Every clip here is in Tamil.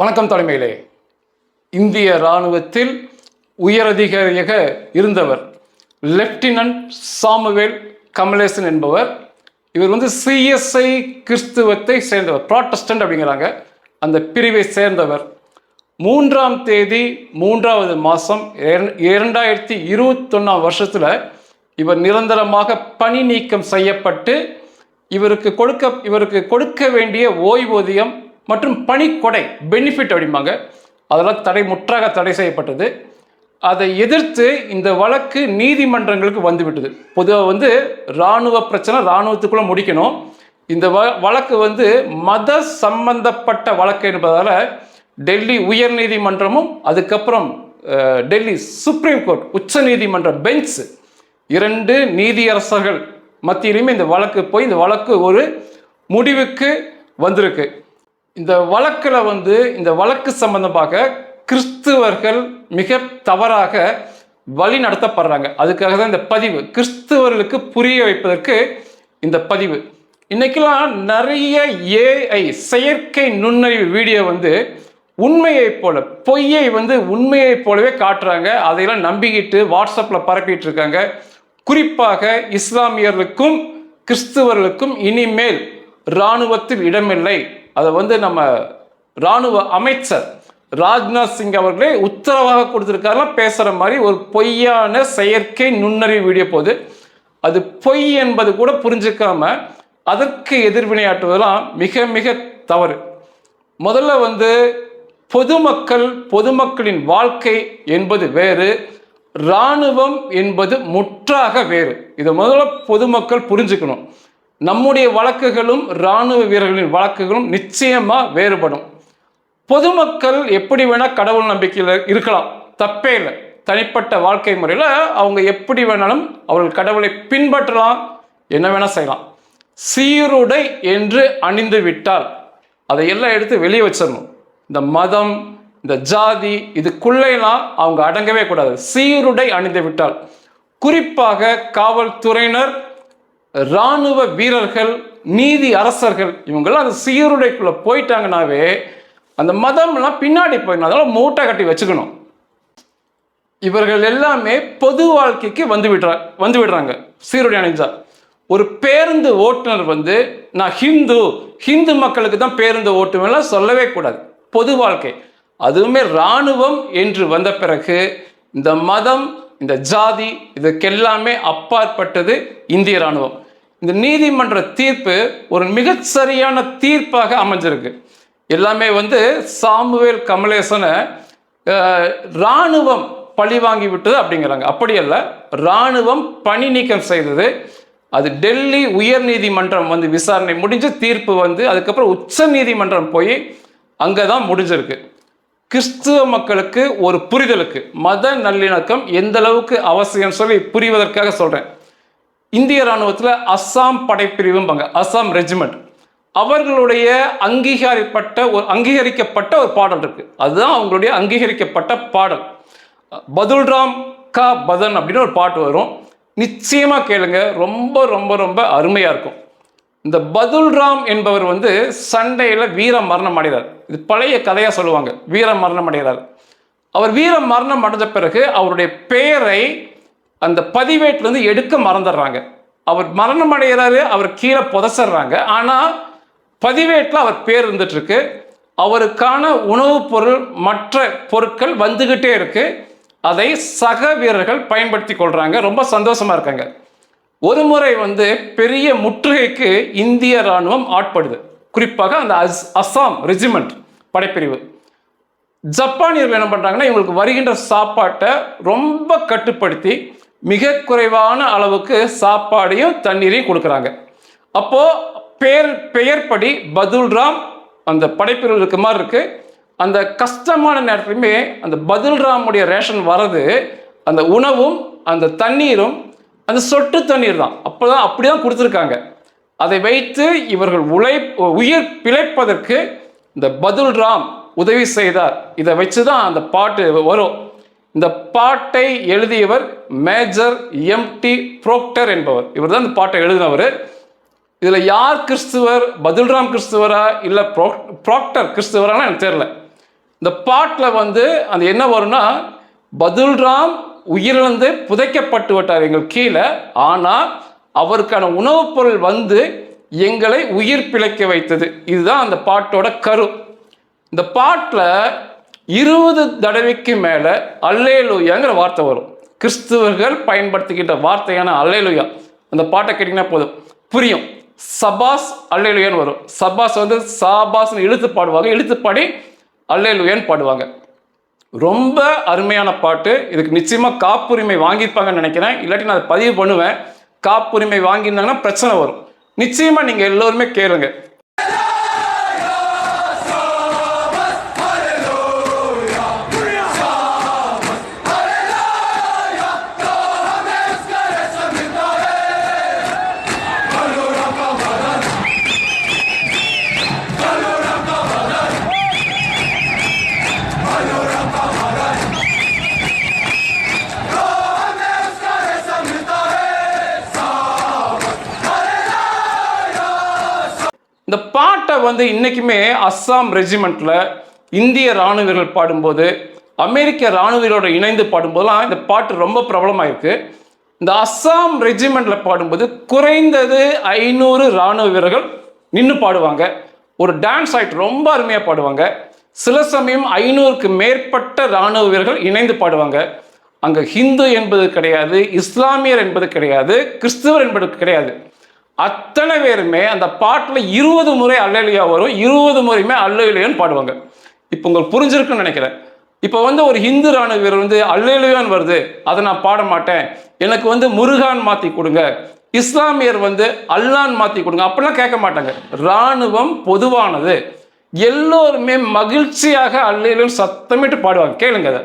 வணக்கம் தலைமையிலே. இந்திய இராணுவத்தில் உயரதிகாரியாக இருந்தவர் லெப்டினன்ட் சாமுவேல் கமலேசன் என்பவர். இவர் வந்து சிஎஸ்ஐ கிறிஸ்துவத்தை சேர்ந்தவர் ப்ராட்டஸ்டன்ட் அப்படிங்கிறாங்க. அந்த பிரிவை சேர்ந்தவர். மூன்றாம் தேதி மூன்றாவது மாதம் இரண்டாயிரத்தி இருபத்தொன்னாம் வருஷத்தில் இவர் நிரந்தரமாக பணி நீக்கம் செய்யப்பட்டு இவருக்கு கொடுக்க இவருக்கு கொடுக்க வேண்டிய ஓய்வூதியம் மற்றும் பணிக்கொடை பெனிஃபிட் அப்படிம்பாங்க. அதெல்லாம் தடை முற்றாக தடை செய்யப்பட்டது. அதை எதிர்த்து இந்த வழக்கு நீதிமன்றங்களுக்கு வந்துவிட்டது. பொதுவாக வந்து இராணுவ பிரச்சனை இராணுவத்துக்குள்ளே முடிக்கணும். இந்த வ வழக்கு வந்து மத சம்பந்தப்பட்ட வழக்கு என்பதால் டெல்லி உயர் நீதிமன்றமும் அதுக்கப்புறம் டெல்லி சுப்ரீம் கோர்ட் உச்ச நீதிமன்ற பெஞ்ச் இரண்டு நீதியரசர்கள் மத்தியிலுமே இந்த வழக்கு போய் இந்த வழக்கு ஒரு முடிவுக்கு வந்திருக்கு. இந்த வழக்கில் வந்து இந்த வழக்கு சம்பந்தமாக கிறிஸ்துவர்கள் மிக தவறாக வழி நடத்தப்படுறாங்க. அதுக்காக தான் இந்த பதிவு. கிறிஸ்துவர்களுக்கு புரிய வைப்பதற்கு இந்த பதிவு. இன்னைக்கெல்லாம் நிறைய ஏஐ செயற்கை நுண்ணறிவு வீடியோ வந்து உண்மையைப் போல பொய்யை வந்து உண்மையைப் போலவே காட்டுறாங்க. அதையெல்லாம் நம்பிக்கிட்டு வாட்ஸ்அப்பில் பரப்பிட்டு இருக்காங்க. குறிப்பாக இஸ்லாமியர்களுக்கும் கிறிஸ்துவர்களுக்கும் இனிமேல் இராணுவத்தில் இடமில்லை. அதை வந்து நம்ம இராணுவ அமைச்சர் ராஜ்நாத் சிங் அவர்களே உத்தரவாக கொடுத்துருக்காருலாம் பேசுகிற மாதிரி ஒரு பொய்யான செயற்கை நுண்ணறிவு வீடியோ போகுது. அது பொய் என்பது கூட புரிஞ்சுக்காம அதற்கு எதிர்வினையாற்றுவதெல்லாம் மிக மிக தவறு. முதல்ல வந்து பொதுமக்கள் பொதுமக்களின் வாழ்க்கை என்பது வேறு இராணுவம் என்பது முற்றாக வேறு. இதை முதல்ல பொதுமக்கள் புரிஞ்சுக்கணும். நம்முடைய வழக்குகளும் இராணுவ வீரர்களின் வழக்குகளும் நிச்சயமாக வேறுபடும். பொதுமக்கள் எப்படி வேணால் கடவுள் நம்பிக்கையில் இருக்கலாம். தப்பே இல்லை. தனிப்பட்ட வாழ்க்கை முறையில் அவங்க எப்படி வேணாலும் அவர்கள் கடவுளை பின்பற்றலாம் என்ன வேணால் செய்யலாம். சீருடை என்று அணிந்து விட்டால் அதை எல்லாம் எடுத்து வெளியே வச்சிடணும். இந்த மதம் இந்த ஜாதி இதுக்குள்ளேலாம் அவங்க அடங்கவே கூடாது. சீருடை அணிந்து விட்டால். குறிப்பாக காவல்துறையினர் இராணுவ வீரர்கள் நீதி அரசர்கள் இவங்கெல்லாம் அந்த சீருடைக்குள்ள போயிட்டாங்கனாவே அந்த மதம்லாம் பின்னாடி போயிடணும் அதெல்லாம் மூட்டை கட்டி வச்சுக்கணும். இவர்கள் எல்லாமே பொது வாழ்க்கைக்கு வந்து விடுறா வந்து விடுறாங்க. சீருடை அணிஞ்சா. ஒரு பேருந்து ஓட்டுநர் வந்து நான் ஹிந்து ஹிந்து மக்களுக்கு தான் பேருந்து ஓட்டுவேன்லாம் சொல்லவே கூடாது. பொது வாழ்க்கை. அதுவுமே இராணுவம் என்று வந்த பிறகு இந்த மதம் இந்த ஜாதி இதுக்கெல்லாமே அப்பாற்பட்டது இந்திய இராணுவம். இந்த நீதிமன்ற தீர்ப்பு ஒரு மிகச்சரியான தீர்ப்பாக அமைஞ்சிருக்கு. எல்லாமே வந்து சாமுவேல் கமலேசனை இராணுவம் பழி வாங்கி விட்டது அப்படிங்கிறாங்க. அப்படி அல்ல இராணுவம் பணி நீக்கம் செய்தது. அது டெல்லி உயர் நீதிமன்றம் வந்து விசாரணை முடிஞ்சு தீர்ப்பு வந்து அதுக்கப்புறம் உச்ச நீதிமன்றம் போய் அங்கே தான் முடிஞ்சிருக்கு. கிறிஸ்துவ மக்களுக்கு ஒரு புரிதலுக்கு மத நல்லிணக்கம் எந்த அளவுக்கு அவசியம் சொல்லி புரிவதற்காக சொல்கிறேன் இந்திய இராணுவத்தில் அஸ்ஸாம் படைப்பிரிவும்பாங்க அஸ்ஸாம் ரெஜிமெண்ட். அவர்களுடைய அங்கீகரிப்பட்ட ஒரு அங்கீகரிக்கப்பட்ட ஒரு பாடல் இருக்கு. அதுதான் அவங்களுடைய அங்கீகரிக்கப்பட்ட பாடல். பதுல்ராம் கா பதன் அப்படின்னு ஒரு பாட்டு வரும். நிச்சயமாக கேளுங்க ரொம்ப ரொம்ப ரொம்ப அருமையாக இருக்கும். இந்த பதுல்ராம் என்பவர் வந்து சண்டையில் வீர மரணம் அடைகிறார். இது பழைய கதையாக சொல்லுவாங்க வீர மரணம் அடைகிறார். அவர் வீர மரணம் அடைஞ்ச பிறகு அவருடைய பெயரை அந்த பதிவேட்டிலேருந்து எடுக்க மறந்துடுறாங்க. அவர் மரணம் அடைகிறாரு அவர் கீழே புதைச்சிடுறாங்க. ஆனால் பதிவேட்டில் அவர் பேர் இருந்துட்டுருக்கு. அவருக்கான உணவுப் பொருள் மற்ற பொருட்கள் வந்துக்கிட்டே இருக்கு. அதை சக வீரர்கள் பயன்படுத்தி கொள்கிறாங்க ரொம்ப சந்தோஷமா இருக்காங்க. ஒரு முறை வந்து பெரிய முற்றுகைக்கு இந்திய ராணுவம் ஆட்படுது. குறிப்பாக அந்த அஸ் அஸ்ஸாம் ரெஜிமெண்ட் படைப்பிரிவு. ஜப்பானியர்கள் என்ன பண்ணுறாங்கன்னா இவங்களுக்கு வருகின்ற சாப்பாட்டை ரொம்ப கட்டுப்படுத்தி மிக குறைவான அளவுக்கு சாப்பாடையும் தண்ணீரையும் கொடுக்குறாங்க. அப்போது பெயர் பெயர்படி பதுல்ராம் அந்த படைப்பிரிவு இருக்க மாதிரி இருக்கு. அந்த கஷ்டமான நேரத்துலையுமே அந்த பதுல்ராமுடைய ரேஷன் வர்றது அந்த உணவும் அந்த தண்ணீரும் அந்த சொட்டு தண்ணீர் தான். அப்போ தான் அப்படி தான் கொடுத்துருக்காங்க. அதை வைத்து இவர்கள் உழை உயிர் பிழைப்பதற்கு இந்த பதுல்ராம் உதவி செய்தார். இதை வச்சு தான் அந்த பாட்டு வரும். இந்த பாட்டை எழுதியவர் மேஜர் எம் டி புரோக்டர் என்பவர். இவர் தான் இந்த பாட்டை எழுதினவர். இதில் யார் கிறிஸ்துவர் பதில்ராம் கிறிஸ்துவரா இல்லை ப்ரோ ப்ராக்டர் கிறிஸ்துவரான்னு எனக்கு தெரியல. இந்த பாட்டில் வந்து அந்த என்ன வரும்னா பதில்ராம் உயிரிழந்து புதைக்கப்பட்டு விட்டார் எங்கள் கீழே. ஆனால் அவருக்கான உணவுப் பொருள் வந்து எங்களை உயிர் பிழைக்க வைத்தது. இதுதான் அந்த பாட்டோட கரு. இந்த பாட்டில் இருபது தடவைக்கு மேலே அல்லேலுயாங்கிற வார்த்தை வரும். கிறிஸ்துவர்கள் பயன்படுத்திக்கிட்ட வார்த்தையான அல்லேலுயா. அந்த பாட்டை கேட்டிங்கன்னா போதும். புரியும். சபாஸ் அல்லேலுயான்னு வரும். சபாஸ் வந்து சாபாஸ்னு இழுத்து பாடுவாங்க. இழுத்து பாடி அல்லேலுயான்னு பாடுவாங்க. ரொம்ப அருமையான பாட்டு. இதுக்கு நிச்சயமாக காப்புரிமை வாங்கியிருப்பாங்கன்னு நினைக்கிறேன். இல்லாட்டி நான் அதை பதிவு பண்ணுவேன். காப்புரிமை வாங்கியிருந்தாங்கன்னா பிரச்சனை வரும். நிச்சயமாக நீங்கள் எல்லோருமே கேளுங்க. இந்த பாட்டை வந்து இன்றைக்குமே அஸ்ஸாம் ரெஜிமெண்ட்டில் இந்திய ராணுவ பாடும்போது அமெரிக்க ராணுவ இணைந்து பாடும்போதெல்லாம் இந்த பாட்டு ரொம்ப பிரபலமாயிருக்கு. இந்த அஸ்ஸாம் ரெஜிமெண்ட்டில் பாடும்போது குறைந்தது ஐநூறு ராணுவ வீரர்கள் நின்று பாடுவாங்க. ஒரு டான்ஸ் ஆயிட்டு ரொம்ப அருமையாக பாடுவாங்க. சில சமயம் ஐநூறுக்கு மேற்பட்ட ராணுவ வீரர்கள் இணைந்து பாடுவாங்க. அங்கே ஹிந்து என்பது கிடையாது இஸ்லாமியர் என்பது கிடையாது கிறிஸ்துவர் என்பது கிடையாது. அத்தனை பேருமே அந்த பாட்டில் இருபது முறை அல்லலியா வரும். இருபது முறையுமே அல்லலியான்னு பாடுவாங்க. இப்போ உங்களுக்கு புரிஞ்சிருக்குன்னு நினைக்கிறேன். இப்போ வந்து ஒரு ஹிந்து ராணுவ வீரர் வந்து அல்லலியான்னு வருது. அதை நான் பாட மாட்டேன். எனக்கு வந்து முருகான் மாற்றி கொடுங்க. இஸ்லாமியர் வந்து அல்லான் மாற்றி கொடுங்க. அப்படிலாம் கேட்க மாட்டாங்க. ராணுவம் பொதுவானது. எல்லோருமே மகிழ்ச்சியாக அல்லையிலும் சத்தமிட்டு பாடுவாங்க. கேளுங்க அதை.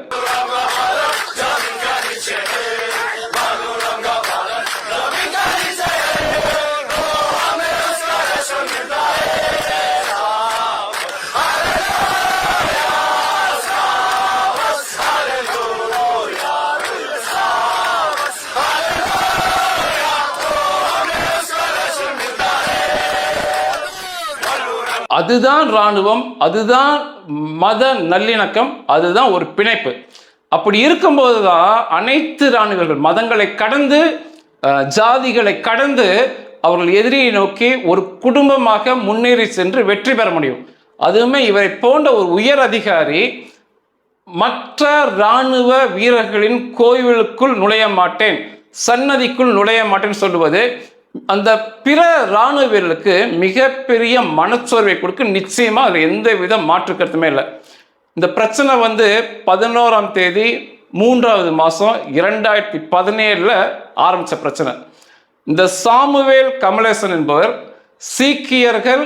அதுதான் இராணுவம் அதுதான் மத நல்லிணக்கம் அதுதான் ஒரு பிணைப்பு. அப்படி இருக்கும்போது தான் அனைத்து இராணுவர்கள் மதங்களை கடந்து ஜாதிகளை கடந்து அவர்கள் எதிரியை நோக்கி ஒரு குடும்பமாக முன்னேறி சென்று வெற்றி பெற முடியும். அதுவுமே இவரை போன்ற ஒரு உயர் அதிகாரி மற்ற இராணுவ வீரர்களின் கோவிலுக்குள் நுழைய மாட்டேன் சன்னதிக்குள் நுழைய மாட்டேன்னு சொல்லுவது அந்த பிற இராணுவ வீரர்களுக்கு மிகப்பெரிய மனச்சோர்வை கொடுக்க நிச்சயமாக அதில் எந்த வித மாற்றுக்கருத்துமே இல்லை. இந்த பிரச்சனை வந்து பதினோராம் தேதி மூன்றாவது மாதம் இரண்டாயிரத்தி பதினேழில் ஆரம்பித்த பிரச்சனை. இந்த சாமுவேல் கமலேசன் என்பவர் சீக்கியர்கள்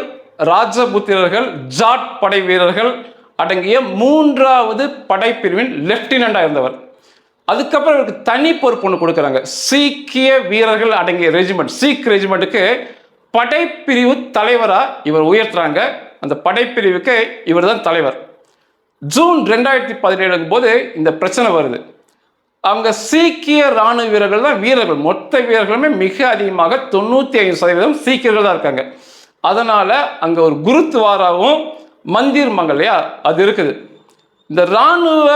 ராஜபுத்திரர்கள் ஜாட் படை வீரர்கள் அடங்கிய மூன்றாவது படைப்பிரிவின் லெப்டினண்டாக இருந்தவர். அதுக்கப்புறம் இவருக்கு தனி பொறுப்பு ஒன்று கொடுக்குறாங்க. சீக்கிய வீரர்கள் அடங்கிய ரெஜிமெண்ட் சீக் ரெஜிமெண்ட்டுக்கு படைப்பிரிவு தலைவராக இவர் உயர்த்துறாங்க. அந்த படைப்பிரிவுக்கு இவர் தான் தலைவர். ஜூன் ரெண்டாயிரத்தி பதினேழுங்கும் போது இந்த பிரச்சனை வருது. அவங்க சீக்கிய ராணுவ வீரர்கள் தான் வீரர்கள். மொத்த வீரர்களுமே மிக அதிகமாக தொண்ணூற்றி ஐந்து சதவீதம் சீக்கியர்கள் தான் இருக்காங்க. அதனால் அங்கே ஒரு குருத்வாராவும் மந்திர் மங்கல்லையா அது இருக்குது. இந்த ராணுவ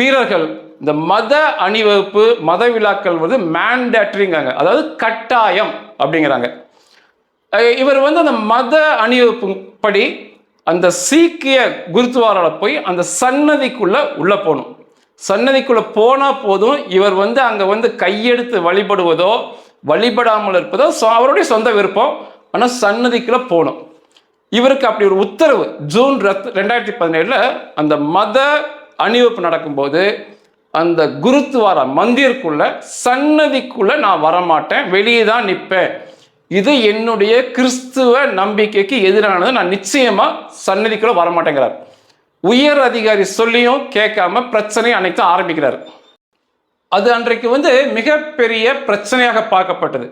வீரர்கள் இந்த மத அணிவகுப்பு மத விழாக்கள் வந்து மேண்டேட்ரிங்காங்க அதாவது கட்டாயம் அப்படிங்கிறாங்க. இவர் வந்து அந்த மத அணிவகுப்பு படி அந்த சீக்கிய குருத்வாரால போய் அந்த சன்னதிக்குள்ள உள்ள போகணும். சன்னதிக்குள்ள போனா போதும் இவர் வந்து அங்க வந்து கையெடுத்து வழிபடுவதோ வழிபடாமல் இருப்பதோ அவருடைய சொந்த விருப்பம். ஆனால் சன்னதிக்குள்ள போகணும். இவருக்கு அப்படி ஒரு உத்தரவு. ஜூன் ரத்- ரெண்டாயிரத்தி பதினேழுல அந்த மத அணிவகுப்பு நடக்கும்போது அந்த குருத்வாரா மந்திருக்குள்ள சன்னதிக்குள்ள நான் வரமாட்டேன் வெளியே தான் நிற்பேன். இது என்னுடைய கிறிஸ்துவ நம்பிக்கைக்கு எதிரானது. நான் நிச்சயமா சன்னதிக்குள்ள வரமாட்டேங்கிறார். உயர் அதிகாரி சொல்லியும் கேட்காம பிரச்சனையை அனைத்து ஆரம்பிக்கிறார். அது அன்றைக்கு வந்து மிகப்பெரிய பிரச்சனையாக பார்க்கப்பட்டது.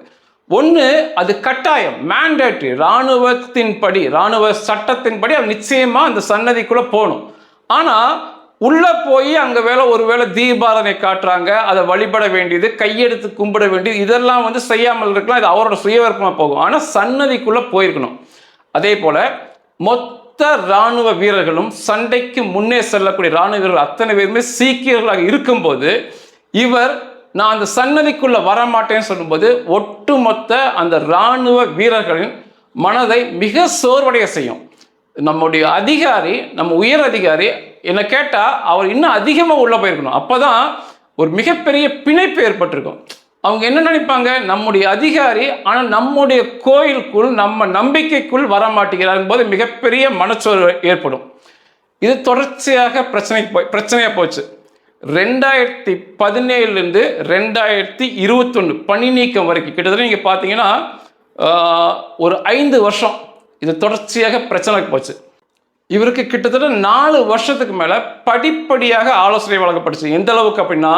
ஒன்று அது கட்டாயம். மேண்டேட்ரி இராணுவத்தின்படி இராணுவ சட்டத்தின்படி அவர் நிச்சயமாக அந்த சன்னதிக்குள்ளே போகணும். ஆனால் உள்ளே போய் அங்கே வேலை ஒருவேளை தீபாரதனை காட்டுறாங்க. அதை வழிபட வேண்டியது கையெடுத்து கும்பிட வேண்டியது இதெல்லாம் வந்து செய்யாமல் இருக்கலாம். இது அவரோட சுயவிருப்பமாக போகும். ஆனால் சன்னதிக்குள்ளே போயிருக்கணும். அதே போல் மொத்த ராணுவ இராணுவ வீரர்களும் சண்டைக்கு முன்னே செல்லக்கூடிய இராணுவ வீரர்கள் அத்தனை பேருமே சீக்கியர்களாக இருக்கும்போது இவர் நான் அந்த சன்னதிக்குள்ள வரமாட்டேன்னு சொல்லும்போது ஒட்டுமொத்த அந்த இராணுவ வீரர்களின் மனதை மிக சோர்வடைய செய்யும். நம்முடைய அதிகாரி நம்ம உயர் அதிகாரி என்னை கேட்டால் அவர் இன்னும் அதிகமாக உள்ளே போயிருக்கணும். அப்போ தான் ஒரு மிகப்பெரிய பிணைப்பு ஏற்பட்டிருக்கும். அவங்க என்ன நினைப்பாங்க? நம்முடைய அதிகாரி ஆனால் நம்முடைய கோயிலுக்குள் நம்ம நம்பிக்கைக்குள் வர மாட்டேங்கிறார் போது மிகப்பெரிய மனச்சோர்வு ஏற்படும். இது தொடர்ச்சியாக பிரச்சனை போய் பிரச்சனையாக போச்சு. ரெண்டாயிரத்தி பதினேழுலேருந்து ரெண்டாயிரத்தி இருபத்தொன்று பணி நீக்கம் வரைக்கும் கிட்டத்தட்ட நீங்கள் பார்த்தீங்கன்னா ஒரு ஐந்து வருஷம் இது தொடர்ச்சியாக பிரச்சனைக்கு போச்சு. இவருக்கு கிட்டத்தட்ட நாலு வருஷத்துக்கு மேலே படிப்படியாக ஆலோசனை வழங்கப்பட்டுச்சு. எந்த அளவுக்கு அப்படின்னா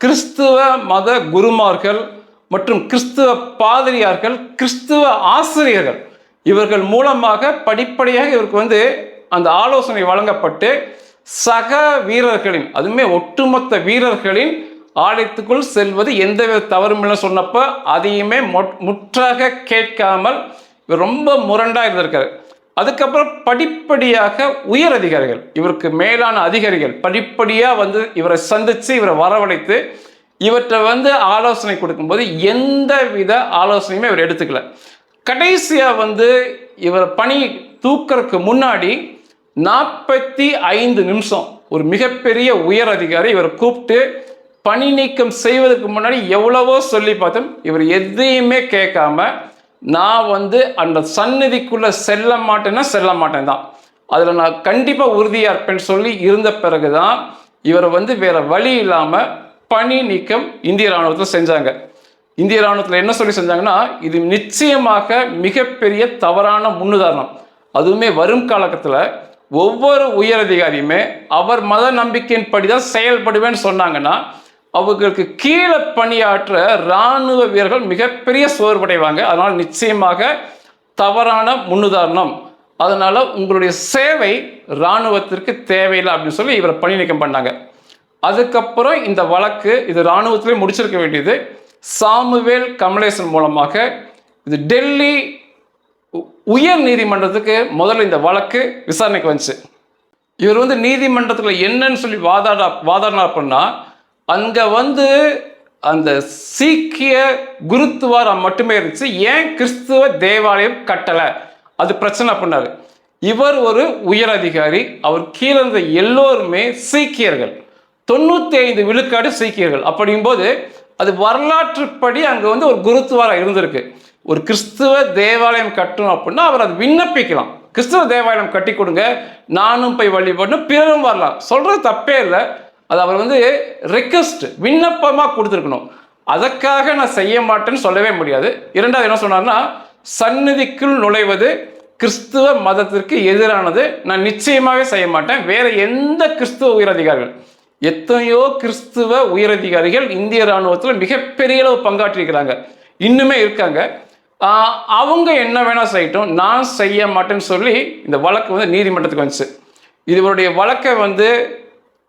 கிறிஸ்துவ மத குருமார்கள் மற்றும் கிறிஸ்துவ பாதிரியார்கள் கிறிஸ்துவ ஆசிரியர்கள் இவர்கள் மூலமாக படிப்படியாக இவருக்கு வந்து அந்த ஆலோசனை வழங்கப்பட்டு சக வீரர்களின் அதுவுமே ஒட்டுமொத்த வீரர்களின் ஆலயத்துக்குள் செல்வது எந்தவித தவறும் இல்லை சொன்னப்போ அதையுமே மொட்- முற்றாக கேட்காமல் இவர் ரொம்ப முரண்டாக இருந்திருக்காரு. அதுக்கப்புறம் படிப்படியாக உயர் அதிகாரிகள் இவருக்கு மேலான அதிகாரிகள் படிப்படியாக வந்து இவரை சந்தித்து இவரை வரவழைத்து இவற்றை வந்து ஆலோசனை கொடுக்கும்போது எந்த வித ஆலோசனையுமே இவர் எடுத்துக்கல. கடைசியாக வந்து இவர் பணி தூக்கறதுக்கு முன்னாடி நாற்பத்தி ஐந்து நிமிஷம் ஒரு மிகப்பெரிய உயர் அதிகாரி இவரை கூப்பிட்டு பணி நீக்கம் செய்வதற்கு முன்னாடி எவ்வளவோ சொல்லி பார்த்தோம் இவர் எதையுமே கேட்காம நான் வந்து அந்த சந்நிதிக்குள்ளே செல்ல மாட்டேன்னா செல்ல மாட்டேன் தான் அதில் நான் கண்டிப்பாக உறுதியாக இருப்பேன்னு சொல்லி இருந்த பிறகு தான் இவரை வந்து வேறு வழி இல்லாமல் பணி நீக்கம் இந்திய ராணுவத்தில் செஞ்சாங்க. இந்திய ராணுவத்தில் என்ன சொல்லி செஞ்சாங்கன்னா இது நிச்சயமாக மிகப்பெரிய தவறான முன்னுதாரணம். அதுவுமே வரும் காலகட்டத்தில் ஒவ்வொரு உயர் அதிகாரியுமே அவர் மத நம்பிக்கையின்படி தான் செயல்படுவேன்னு சொன்னாங்கன்னா அவர்களுக்கு கீழே பணியாற்ற இராணுவ வீரர்கள் மிகப்பெரிய சோர்வடைவாங்க. அதனால் நிச்சயமாக தவறான முன்னுதாரணம். அதனால் உங்களுடைய சேவை இராணுவத்திற்கு தேவையில்லை அப்படின்னு சொல்லி இவரை பணி நீக்கம் பண்ணாங்க. அதுக்கப்புறம் இந்த வழக்கு இது இராணுவத்திலே முடிச்சிருக்க வேண்டியது. சாமுவேல் கமலேசன் மூலமாக இது டெல்லி உ- உயர் நீதிமன்றத்துக்கு முதல்ல இந்த வழக்கு விசாரணைக்கு வந்துச்சு. இவர் வந்து நீதிமன்றத்தில் என்னன்னு சொல்லி வாதாட வாதாடினா அப்படின்னா அங்கே வந்து அந்த சீக்கிய குருத்துவாரம் மட்டுமே இருந்துச்சு. ஏன் கிறிஸ்துவ தேவாலயம் கட்டலை? அது பிரச்சனை பண்ணார். இவர் ஒரு உயர் அதிகாரி அவர் கீழே இருந்த எல்லோருமே சீக்கியர்கள். தொண்ணூற்றி ஐந்து விழுக்காடு சீக்கியர்கள். அப்படிங்கும்போது அது வரலாற்றுப்படி அங்கே வந்து ஒரு குருத்துவாரம் இருந்திருக்கு. ஒரு கிறிஸ்துவ தேவாலயம் கட்டணும் அப்படின்னா அவர் அது விண்ணப்பிக்கலாம். கிறிஸ்துவ தேவாலயம் கட்டி கொடுங்க. நானும் போய் வழிபடணும். பிறரும் வரலாம். சொல்றது தப்பே இல்லை. அது அவர் வந்து ரெக்வஸ்ட் விண்ணப்பமாக கொடுத்துருக்கணும். அதற்காக நான் செய்ய மாட்டேன்னு சொல்லவே முடியாது. இரண்டாவது என்ன சொன்னார்னா சந்நிதிக்குள் நுழைவது கிறிஸ்துவ மதத்திற்கு எதிரானது. நான் நிச்சயமாகவே செய்ய மாட்டேன். வேற எந்த கிறிஸ்துவ உயரதிகாரிகள் எத்தனையோ கிறிஸ்துவ உயரதிகாரிகள் இந்திய ராணுவத்தில் மிகப்பெரிய அளவு பங்காற்றிருக்கிறாங்க இன்னுமே இருக்காங்க. அவங்க என்ன வேணால் செய்யட்டும். நான் செய்ய மாட்டேன்னு சொல்லி இந்த வழக்கு வந்து நீதிமன்றத்துக்கு வந்துச்சு. இவருடைய வழக்கை வந்து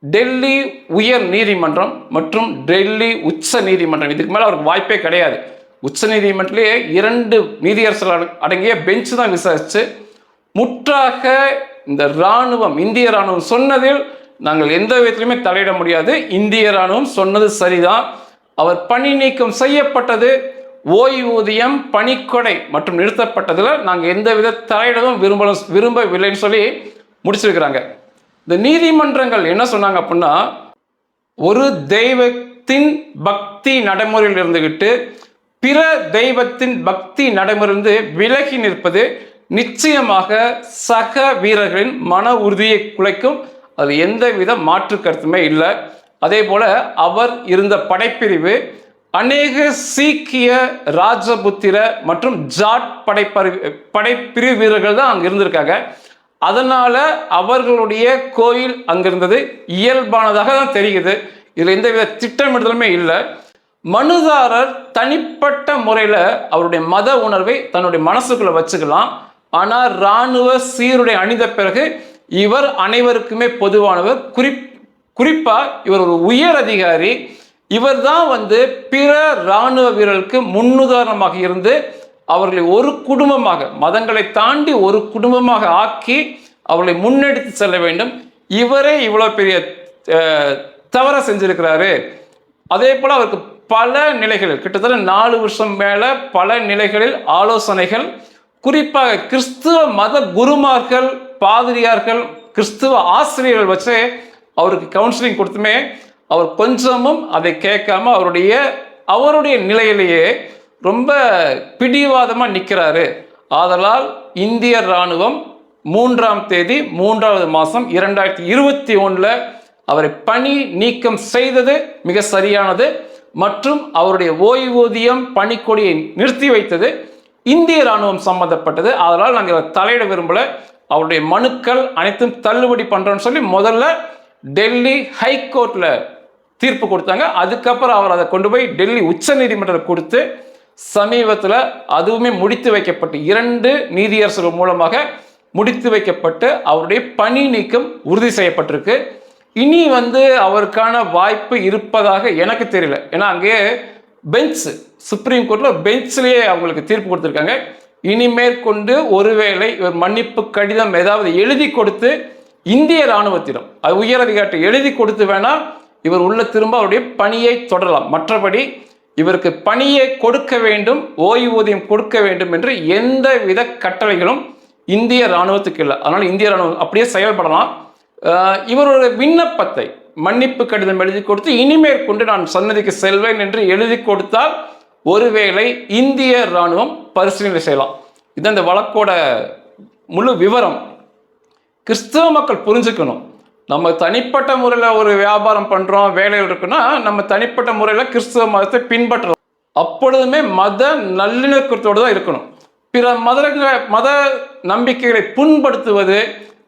டெல்லி உயர் நீதிமன்றம் மற்றும் டெல்லி உச்ச நீதிமன்றம். இதுக்கு மேலே அவருக்கு வாய்ப்பே கிடையாது. உச்ச நீதிமன்றத்திலேயே இரண்டு நீதியரசர்கள் அடங்கிய பெஞ்ச் தான் விசாரிச்சு முற்றாக இந்த இராணுவம் இந்திய இராணுவம் சொன்னதில் நாங்கள் எந்த விதத்திலுமே தலையிட முடியாது. இந்திய இராணுவம் சொன்னது சரிதான். அவர் பணி நீக்கம் செய்யப்பட்டது. ஓய்வூதியம் பணிக்கொடை மற்றும் நிறுத்தப்பட்டதில் நாங்கள் எந்த வித தலையிடவும் விரும்ப விரும்பவில்லைன்னு சொல்லி முடிச்சிருக்கிறாங்க. இந்த நீதிமன்றங்கள் என்ன சொன்னாங்க அப்படின்னா ஒரு தெய்வத்தின் பக்தி நடைமுறையில் இருந்துகிட்டு பிற தெய்வத்தின் பக்தி நடைமுறையிலிருந்து விலகி நிற்பது நிச்சயமாக சக வீரர்களின் மன உறுதியை குலைக்கும். அது எந்தவித மாற்று கருத்துமே இல்லை. அதே போல அவர் இருந்த படைப்பிரிவு அநேக சீக்கிய ராஜபுத்திர மற்றும் ஜாட் படைப்பறி படைப்பிரிவு வீரர்கள் தான் அங்கே இருந்திருக்காங்க. அதனால அவர்களுடைய கோயில் அங்கிருந்தது. இயல்பானதாக தான் தெரியுது. இதில் எந்தவித திட்டமிடுதலுமே இல்லை. மனுதாரர் தனிப்பட்ட முறையில் அவருடைய மத உணர்வை தன்னுடைய மனசுக்குள்ளே வச்சுக்கலாம். ஆனால் இராணுவ சீருடை அணிந்த பிறகு இவர் அனைவருக்குமே பொதுவானவர். குறிப் குறிப்பாக இவர் ஒரு உயர் அதிகாரி. இவர் தான் வந்து பிற இராணுவ வீரர்களுக்கு முன்னுதாரணமாக இருந்து அவர்களை ஒரு குடும்பமாக மதங்களை தாண்டி ஒரு குடும்பமாக ஆக்கி அவர்களை முன்னெடுத்து செல்ல வேண்டும். இவரே இவ்வளோ பெரிய தவற தவறை செஞ்சிருக்கிறாரு. அதே போல் அவருக்கு பல நிலைகளில் கிட்டத்தட்ட நாலு வருஷம் மேலே பல நிலைகளில் ஆலோசனைகள் குறிப்பாக கிறிஸ்துவ மத குருமார்கள் பாதிரியார்கள் கிறிஸ்துவ ஆசிரியர்கள் வச்சு அவருக்கு கவுன்சிலிங் கொடுத்துமே அவர் கொஞ்சமும் அதை கேட்காம அவருடைய அவருடைய நிலையிலேயே ரொம்ப பிடிவாதமாக நிற்கிறாரு ஆதலால் இந்திய இராணுவம் மூன்றாம் தேதி மூன்றாவது மாதம் இரண்டாயிரத்தி இருபத்தி ஒன்றில் அவரை பணி நீக்கம் செய்தது மிக சரியானது மற்றும் அவருடைய ஓய்வூதியம் பணிக்கொடியை நிறுத்தி வைத்தது இந்திய ராணுவம் சம்பந்தப்பட்டது. அதனால் நாங்கள் தலையிட விரும்பல. அவருடைய மனுக்கள் அனைத்தும் தள்ளுபடி பண்ணுறோன்னு சொல்லி முதல்ல டெல்லி ஹைகோர்ட்டில் தீர்ப்பு கொடுத்தாங்க. அதுக்கப்புறம் அவர் அதை கொண்டு போய் டெல்லி உச்ச நீதிமன்றம் கொடுத்து சமீபத்தில் அதுவுமே முடித்து வைக்கப்பட்டு இரண்டு நீதியரசர்கள் மூலமாக முடித்து வைக்கப்பட்டு அவருடைய பணி நீக்கம் உறுதி செய்யப்பட்டிருக்கு. இனி வந்து அவருக்கான வாய்ப்பு இருப்பதாக எனக்கு தெரியல. ஏன்னா அங்கே பெஞ்ச் சுப்ரீம் கோர்ட்டில் பெஞ்ச்லேயே அவங்களுக்கு தீர்ப்பு கொடுத்துருக்காங்க. இனிமேற்கொண்டு ஒருவேளை இவர் மன்னிப்பு கடிதம் ஏதாவது எழுதி கொடுத்து இந்திய இராணுவத்திடம் அது உயர் அதிகாரிட்ட எழுதி கொடுத்து வேணால் இவர் உள்ள திரும்ப அவருடைய பணியை தொடரலாம். மற்றபடி இவருக்கு பணியை கொடுக்க வேண்டும் ஓய்வூதியம் கொடுக்க வேண்டும் என்று எந்த வித கட்டளைகளும் இந்திய இராணுவத்துக்கு இல்லை. அதனால் இந்திய இராணுவம் அப்படியே செயல்படலாம். இவருடைய இவரோட விண்ணப்பத்தை மன்னிப்பு கடிதம் எழுதி கொடுத்து இனிமேல் கொண்டு நான் சன்னதிக்கு செல்வேன் என்று எழுதி கொடுத்தால் ஒருவேளை இந்திய இராணுவம் பரிசீலனை செய்யலாம். இது அந்த வழக்கோட முழு விவரம். கிறிஸ்தவ மக்கள் புரிஞ்சுக்கணும். நம்ம தனிப்பட்ட முறையில் ஒரு வியாபாரம் பண்ணுறோம் வேலையில் இருக்குன்னா நம்ம தனிப்பட்ட முறையில் கிறிஸ்துவ மதத்தை பின்பற்றலாம். அப்பொழுதுமே மத நல்லிணக்கத்தோடு தான் இருக்கணும். பிற மத மத நம்பிக்கைகளை புண்படுத்துவது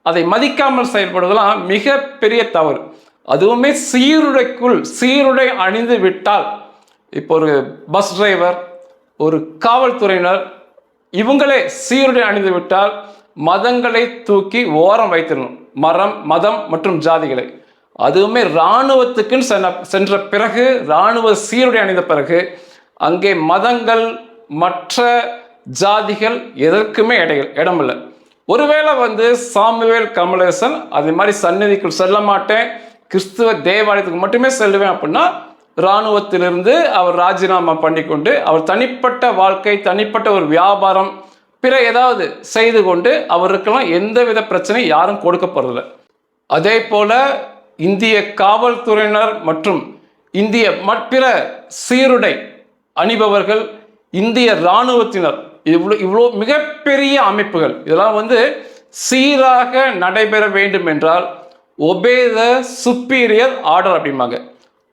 அதை மதிக்காமல் செயல்படுவதெல்லாம் மிக பெரிய தவறு. அதுவுமே சீருடைக்குள் சீருடை அணிந்து விட்டால் இப்போ ஒரு பஸ் டிரைவர் ஒரு காவல்துறையினர் இவங்களே சீருடை அணிந்து விட்டால் மதங்களை தூக்கி ஓரம் வைத்திடணும். மரம் மதம் மற்றும் ஜாதிகளை. அதுவுமே இராணுவத்துக்குன்னு சென்ன சென்ற பிறகு இராணுவ சீருடை அணிந்த பிறகு அங்கே மதங்கள் மற்ற ஜாதிகள் எதற்குமே இடையில் இடமில்லை. ஒருவேளை வந்து சாமுவேல் கமலேசன் அது மாதிரி சந்நிதிக்குள் செல்ல மாட்டேன் கிறிஸ்துவ தேவாலயத்துக்கு மட்டுமே செல்லுவேன் அப்படின்னா இராணுவத்திலிருந்து அவர் ராஜினாமா பண்ணிக்கொண்டு அவர் தனிப்பட்ட வாழ்க்கை தனிப்பட்ட ஒரு வியாபாரம் பிற ஏதாவது செய்து கொண்டு அவருக்கெல்லாம் எந்தவித பிரச்சனையும் யாரும் கொடுக்க அதே போல் இந்திய காவல்துறையினர் மற்றும் இந்திய மற்ற சீருடை அணிபவர்கள் இந்திய இராணுவத்தினர் இவ்வளோ இவ்வளோ மிகப்பெரிய அமைப்புகள் இதெல்லாம் வந்து சீராக நடைபெற வேண்டும் என்றால் ஒபே த சுப்பீரியர் ஆர்டர் அப்படிம்பாங்க.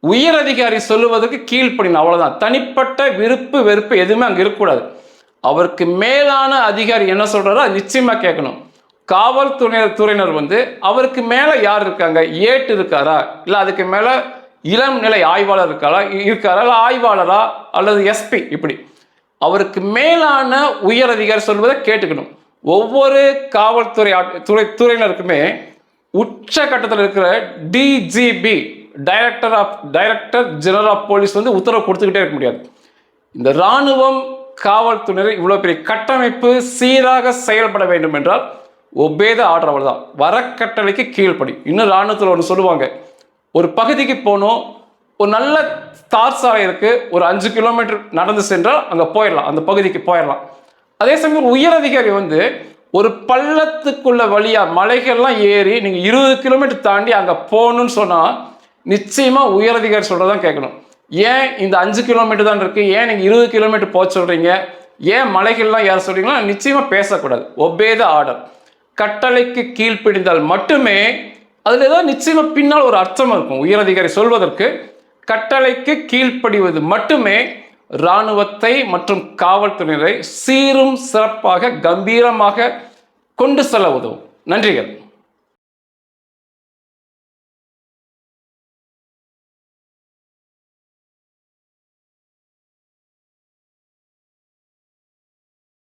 உயர் அதிகாரி சொல்லுவதற்கு கீழ்ப்படிணும் அவ்வளோதான் தனிப்பட்ட விருப்பு வெறுப்பு எதுவுமே அங்கே இருக்கக்கூடாது. அவருக்கு மேலான அதிகாரி என்ன சொல்கிறாரோ அது நிச்சயமாக கேட்கணும். காவல்துறை துறையினர் வந்து அவருக்கு மேலே யார் இருக்காங்க? ஏட்டு இருக்காரா? இல்லை அதுக்கு மேலே இளம் நிலை ஆய்வாளர் இருக்காரா? இ- இருக்காரா? இல்லை ஆய்வாளரா? அல்லது எஸ்பி இப்படி. அவருக்கு மேலான உயர் அதிகாரி சொல்வதை கேட்டுக்கணும். ஒவ்வொரு காவல்துறை ஆட்- துறை துறையினருக்குமே உச்ச கட்டத்தில் இருக்கிற DGP director of director general of police வந்து உத்தரவு கொடுத்துக்கிட்டே இருக்க முடியாது. இந்த இராணுவம் காவல்துறையினர் இவ்வளோ பெரிய கட்டமைப்பு சீராக செயல்பட வேண்டும் என்றால் ஒபேத ஆர்டர் தான் வரக்கட்டளைக்கு கீழ்ப்படி. இன்னும் இராணுவத்தில் ஒன்று சொல்லுவாங்க. ஒரு பகுதிக்கு போகணும் ஒரு நல்ல தார் சாலை இருக்குது ஒரு அஞ்சு கிலோமீட்டர் நடந்து சென்றால் அங்கே போயிடலாம் அந்த பகுதிக்கு போயிடலாம். அதே சமயம் உயரதிகாரி உயர் அதிகாரி வந்து ஒரு பள்ளத்துக்குள்ள வழியாக மலைகள்லாம் ஏறி நீங்கள் இருபது கிலோமீட்டர் தாண்டி அங்கே போகணும்னு சொன்னால் நிச்சயமாக உயரதிகாரி சொல்கிறதான் கேட்கணும். ஏன் இந்த அஞ்சு கிலோமீட்டர் தான் இருக்கு? ஏன் நீங்க இருபது கிலோமீட்டர் போக சொல்றீங்க? ஏன் மலைகள்லாம் ஏற சொல்றீங்களா? நிச்சயமா பேசக்கூடாது. Obey the order. கட்டளைக்கு கீழ்ப்பிடிந்தால் மட்டுமே அதுல ஏதோ நிச்சயமா பின்னால் ஒரு அர்த்தம் இருக்கும். உயர் அதிகாரி சொல்வதற்கு கட்டளைக்கு கீழ்ப்படிவது மட்டுமே இராணுவத்தை மற்றும் காவல்துறையினரை சீரும் சிறப்பாக கம்பீரமாக கொண்டு செல்ல உதவும். நன்றிகள்.